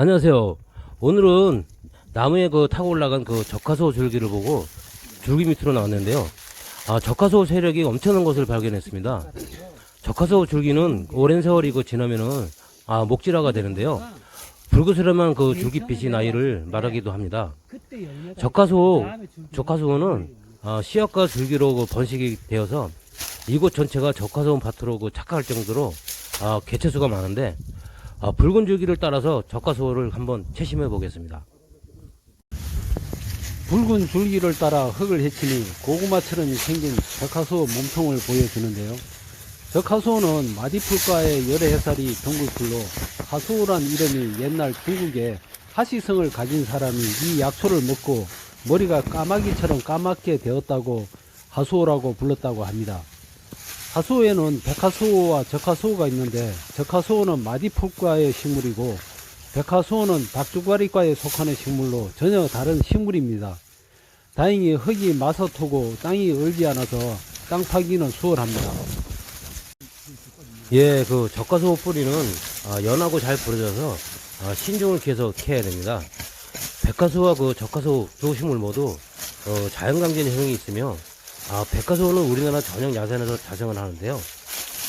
안녕하세요. 오늘은 나무에 그 타고 올라간 그 적화소 줄기를 보고 줄기 밑으로 나왔는데요. 아, 적화소 세력이 엄청난 것을 발견했습니다. 적화소 줄기는 오랜 세월이 그 지나면은 아, 목질화가 되는데요. 붉으스름한 그 줄기빛이 나이를 말하기도 합니다. 적화소, 적화소는 아, 씨앗과 줄기로 그 번식이 되어서 이곳 전체가 적화소 밭으로 그 착각할 정도로 아, 개체수가 많은데 아, 붉은 줄기를 따라서 적화소를 한번 채심해 보겠습니다. 붉은 줄기를 따라 흙을 헤치니 고구마처럼 생긴 적화소 몸통을 보여주는데요. 적화소는 마디풀과의 열의 해살이 동굴풀로 하소란 이름이 옛날 중국에 하시성을 가진 사람이 이 약초를 먹고 머리가 까마귀처럼 까맣게 되었다고 하소라고 불렀다고 합니다. 하소에는 백화소와 적화소가 있는데 적화소는 마디풀과의 식물이고 백화소는 닭주가리과에 속하는 식물로 전혀 다른 식물입니다. 다행히 흙이 마서토고 땅이 얼지 않아서 땅 파기는 수월합니다. 예, 그 적화소 뿌리는 아, 연하고 잘 부러져서 아, 신중을 기해서 캐야 됩니다. 백화소와 그 적화소 두 식물 모두 어, 자연강진 효능이 있으며 아, 백화소는 우리나라 전역 야산에서 자생을 하는데요.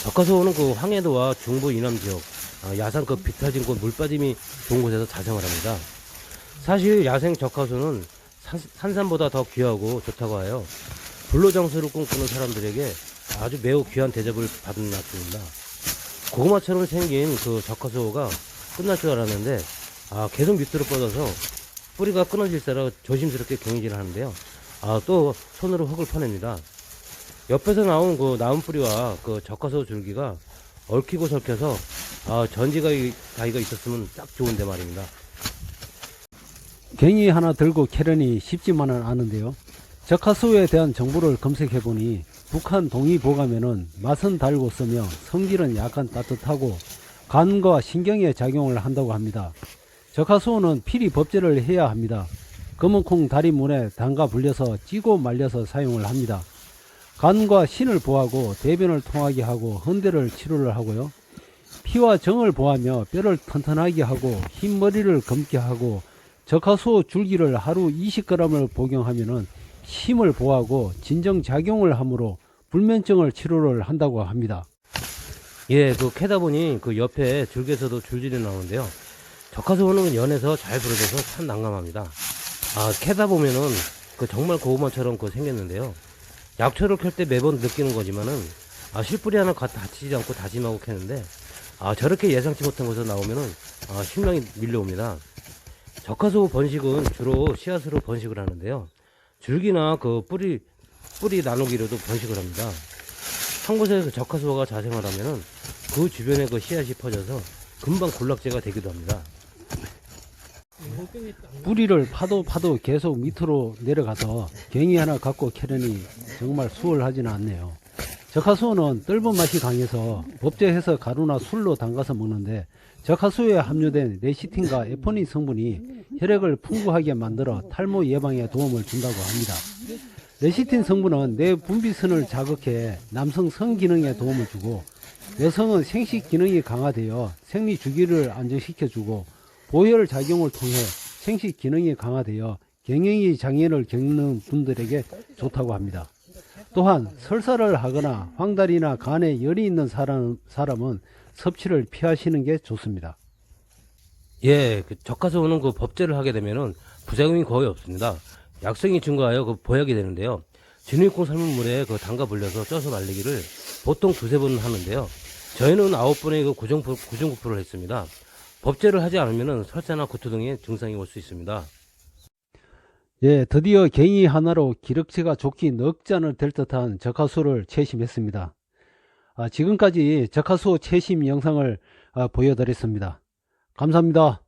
적화소는 그 황해도와 중부 이남 지역 아, 야산급 비탈진 곳 물빠짐이 좋은 곳에서 자생을 합니다. 사실 야생 적화소는 산, 산삼보다 더 귀하고 좋다고 하여 불로장수를 꿈꾸는 사람들에게 아주 매우 귀한 대접을 받은 약초입니다. 고구마처럼 생긴 그 적화소가 끝날 줄 알았는데 아 계속 밑으로 뻗어서 뿌리가 끊어질세라 조심스럽게 경이질 하는데요. 아 또 손으로 흙을 퍼냅니다. 옆에서 나온 그 나무 뿌리와 그 적화소 줄기가 얽히고 설켜서 아 전지가 가위가 있었으면 딱 좋은데 말입니다. 갱이 하나 들고 캐려니 쉽지만은 않은데요. 적화소에 대한 정보를 검색해보니 북한 동의보감에는 맛은 달고 쓰며 성질은 약간 따뜻하고 간과 신경에 작용을 한다고 합니다. 적화소는 필히 법제를 해야 합니다. 검은콩 다리물에 담가 불려서 찌고 말려서 사용을 합니다. 간과 신을 보하고 대변을 통하게 하고 헌대를 치료를 하고요. 피와 정을 보하며 뼈를 튼튼하게 하고 흰머리를 검게 하고 적화소 줄기를 하루 20g을 복용하면은 힘을 보하고 진정작용을 하므로 불면증을 치료를 한다고 합니다. 예, 그 캐다 보니 그 옆에 줄기에서도 줄줄이 나오는데요. 적화소는 연해서 잘 부러져서 참 난감합니다. 아, 캐다 보면은 그 정말 고구마처럼 그 생겼는데요. 약초를 캘 때 매번 느끼는 거지만은 아, 실뿌리 하나 가- 다치지 않고 다짐하고 캐는데 아, 저렇게 예상치 못한 곳에서 나오면은 아, 심장이 밀려옵니다. 적화소 번식은 주로 씨앗으로 번식을 하는데요. 줄기나 그 뿌리, 뿌리 나누기로도 번식을 합니다. 한 곳에 그 적화소가 자생을 하면은 그 주변에 그 씨앗이 퍼져서 금방 군락재가 되기도 합니다. 뿌리를 파도 파도 계속 밑으로 내려가서 갱이 하나 갖고 캐려니 정말 수월하지는 않네요. 적화수는 떫은 맛이 강해서 법제해서 가루나 술로 담가서 먹는데 적화수에 함유된 레시틴과 에포닌 성분이 혈액을 풍부하게 만들어 탈모 예방에 도움을 준다고 합니다. 레시틴 성분은 뇌 분비선을 자극해 남성 성 기능에 도움을 주고 여성은 생식 기능이 강화되어 생리 주기를 안정시켜주고 보혈 작용을 통해 생식 기능이 강화되어 경영이 장애를 겪는 분들에게 좋다고 합니다. 또한 설사를 하거나 황달이나 간에 열이 있는 사람, 사람은 섭취를 피하시는 게 좋습니다. 예, 그 적화소는 그 법제를 하게 되면은 부작용이 거의 없습니다. 약성이 증가하여 그 보약이 되는데요. 진흙콩 삶은 물에 그 담가 불려서 쪄서 말리기를 보통 두세 번 하는데요. 저희는 아홉 번의 그 구정, 구정구포를 했습니다. 법제를 하지 않으면은 설사나 구토 등의 증상이 올 수 있습니다. 예, 드디어 갱이 하나로 기력치가 좋기 넉 잔을 될 듯한 적화수를 채심했습니다. 아, 지금까지 적화수 채심 영상을 아, 보여드렸습니다. 감사합니다.